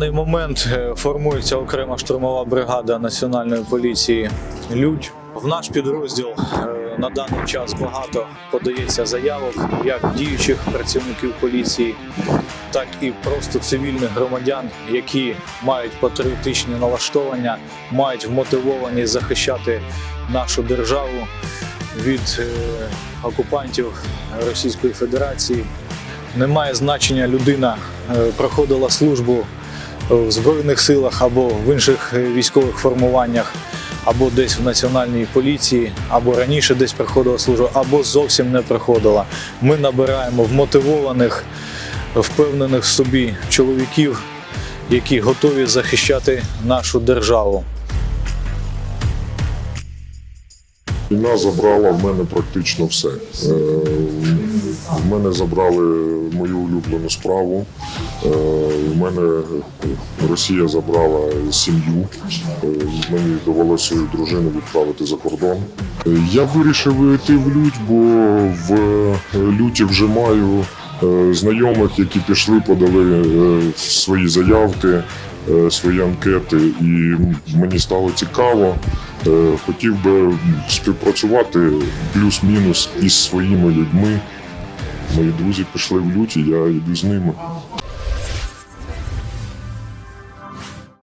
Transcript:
даний момент е, формується окрема штурмова бригада Національної поліції Людь. В наш підрозділ е, на даний час багато подається заявок як діючих працівників поліції, так і просто цивільних громадян, які мають патріотичні налаштування, мають вмотивовані захищати нашу державу від е, окупантів Російської Федерації. Немає значення людина проходила службу в Збройних силах або в інших е, військових формуваннях, або десь в національній поліції, або раніше десь проходила службу, або зовсім не проходила. Ми набираємо вмотивованих, впевнених в собі чоловіків, які готові захищати нашу державу. Війна забрала в мене практично все. Е, В мене забрали мою улюблену справу. Е, В мене Росія забрала сім'ю. Е, Мені довелося дружину відправити за кордон. Е, Я вирішив йти в лють, бо в люті вже маю е, знайомих, які пішли, подали е, свої заявки, е, свої анкети, і мені стало цікаво. Е, Хотів би співпрацювати плюс-мінус із своїми людьми. Мої друзі пішли в люті, я йду з ними.